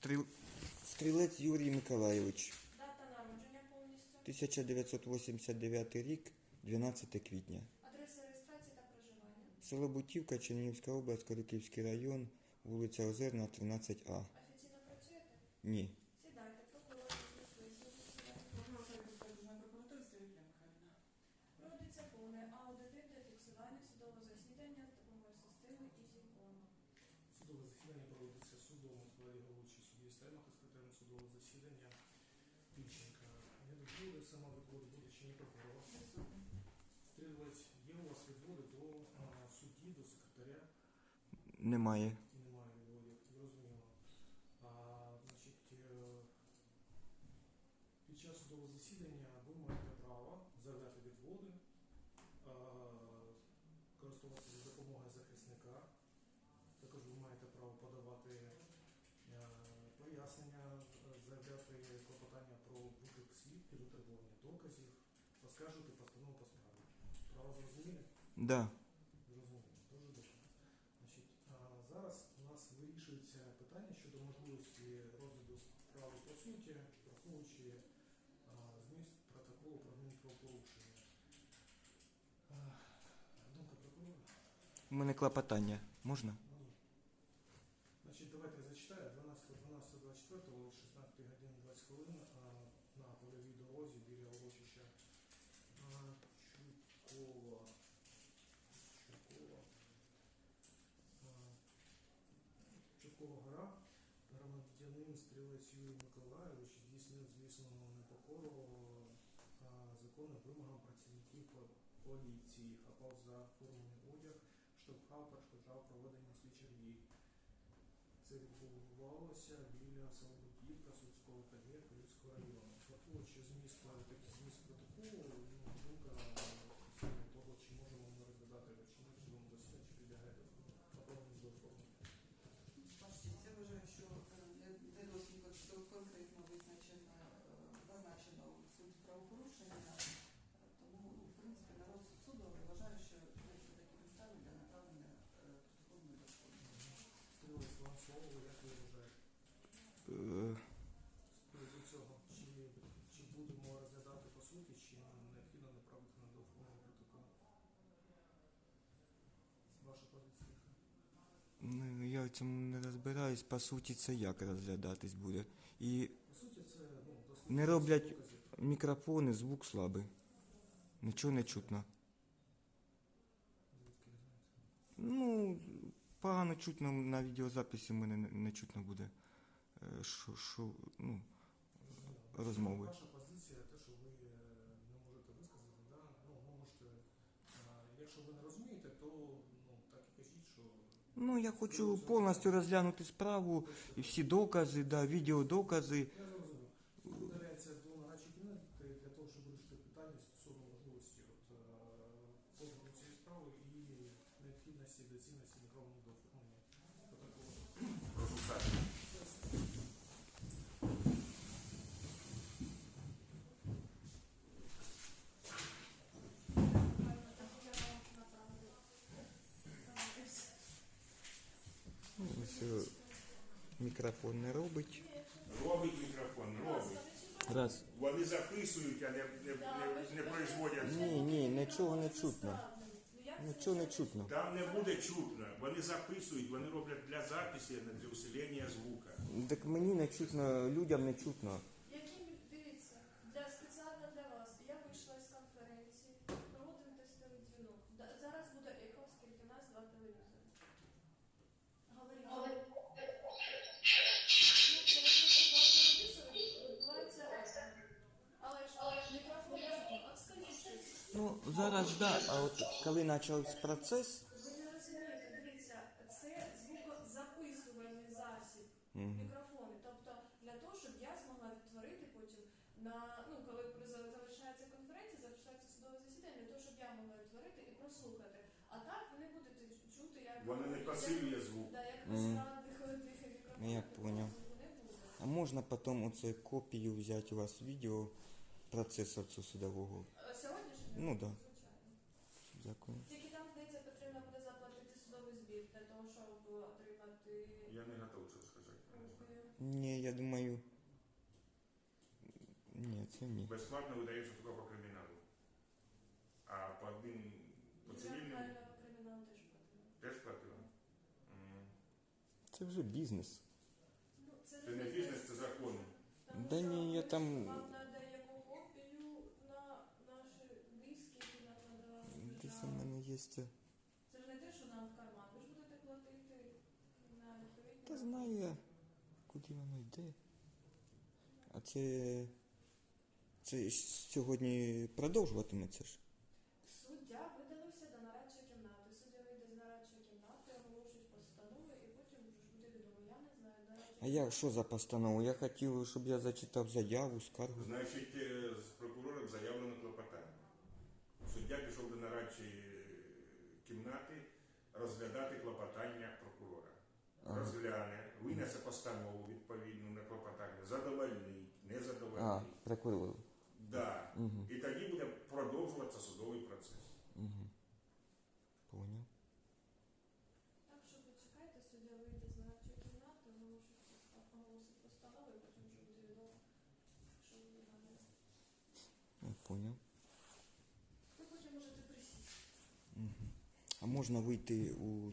Стріл... Стрілець Юрій Миколайович, Дата народження повністю. 1989 рік, 12 квітня. Адреса реєстрації та проживання. Село Бутівка, Чернігівська область, Кориківський район, вулиця Озерна, 13А. Офіційно працюєте? Ні. Сідайте, прокурор. Проводиться повне аудитивне фіксування судового засідання з допомогою системи EasyCom. Судове засідання проводиться судом у складі головуючої Стельмаха, секретарем судового засідання Тищенка. Не відводи, сама відводи чи не прокурор. Стрілець, є у вас відводи до судді, до секретаря? Немає. виклик свідків, витребування доказів, оскаржувати постанову по справі. Право зрозуміли? Да. Зрозуміло, дуже добре. Значить, а зараз у нас вирішується питання щодо можливості розгляду справи по суті, враховуючи а, зміст протоколу про адмінправопорушення. А, Думка прокурора? У мене клопотання. Можна? Ні. Значить, давайте я зачитаю. 12 12 24 о 16 годині 20 хвилин Чукова гора. Громадянин стрілець Юрій Миколайович здійснив, звісно, непокору а, законним вимогам працівників по- поліції, хапав за формений одяг, штовхав, перешкоджав проведення слідчих дій. Це відбувалося біля Солодківка, Сульського КГ, Київського району. Враховуючи зміст, такий зміст протоколу, ну, думка стосовно того, чи можемо ми розглядати, чи ми живемо до себе, чи підлягає до поповнення до форми. Бачите, я вважаю, що е, для для досліду що конкретно визначено, е, зазначено суть правопорушення, е, тому, ну, в принципі, народ суду вважає, що це такі підстави для направлення е, протокольної досліду. Стрілець вам слово, як ви вважаєте? Е, З приводу цього, чи, чи будемо розглядати по суті, чи необхідно направити на доформу протокол? Ваша позиція? ну, я в цьому не розбираюсь. По суті, це як розглядатись буде. І По суті, це ну, дослідження Не роблять- доказів. мікрофони, звук слабий. Нічого не чутно. Звідки ви знаєте? Ну, погано чутно на відеозаписі мене не, не чутно буде. е, Що, що, ну, Розмови. Ваша позиція, те, що ви е, не можете висказати, да? ну, ви можете, е, якщо ви не розумієте, то ну, я хочу повністю розглянути справу і всі докази, да, відеодокази. я зрозумів. Удаляється до нарадчої кімнати для того, щоб вирішити питання стосовно можливості от, е, позову цієї справи і необхідності доцільності мікрофону до оформлення протоколу. Прошу сядьте. Ну, е, мікрофон не робить. Робить мікрофон, робить. Раз. Вони записують, а не, не, не, не производять. Ні, ні, нічого не чутно. Нічого не чутно. Там не буде чутно. Вони записують, вони роблять для записі, а не для усилення звука. Так мені не чутно, людям не чутно. Яким дивіться, для спеціально для вас я вийшла з конференції, проводимо тестовий дзвінок. Да- Зараз буде ехо, оскільки в нас два телевізори. Говоріть. Ну, коли буде два телевізори, відбувається ехо. Але ж мікрофон чутно. От скажіть щось. Ну, зараз да, а от коли почався процес, Ви не розумієте, дивіться, це звукозаписувальний засіб. Мікрофони. Тобто для того, щоб я змогла відтворити потім на ну, коли завершається конференція, завершається судове засідання, для того, щоб я могла відтворити і прослухати. А так ви не будете чути, як Вони не посилює звук. Да, як ресторан дихає дихає мікрофон. Я поняв. А можна потім оце копію взяти у вас відео процесу цього судового? Е, Сьогодні ж Ну, да. для того, щоб отримати Я не готов це сказати. копію. Ні, я думаю. Ні, це ні. Безплатно видається тільки по криміналу. А по одним по цивільним Реально кримінал теж потрібно. теж платила. М. Це вже бізнес. Ну, Це не бізнес, це закон. Тому Да що ні, я ми там- Вам надаємо копію на наші диски, і нам надала Десь у держава. мене є це. знаю я, куди воно йде. А це. Це сьогодні продовжуватиметься ж. Суддя видалився до нарадчої кімнати. Суддя вийде з нарадчої кімнати, оголошують постанови, і потім вже буде відомо. Я не знаю, нарадча А я що за постанову? Я хотів, щоб я зачитав заяву, скаргу. Значить, е, з прокурором заявлено клопотання. Суддя пішов до нарадчої кімнати розглядати клопотання прокурора. Розгляне, винесе постанову відповідну на клопотання, задовольнить, не А, задовольнить. прокурор. Да. Угу. І тоді буде продовжуватися судовий процес. Угу. Поняв. Так що ви чекайте, суддя вийде з нарадчої кімнати, оголошують оголосить постанови, і потім вже буде відомо, що буде далі. Я поняв. Ви потім можете присісти. Угу. А можна вийти у Ну,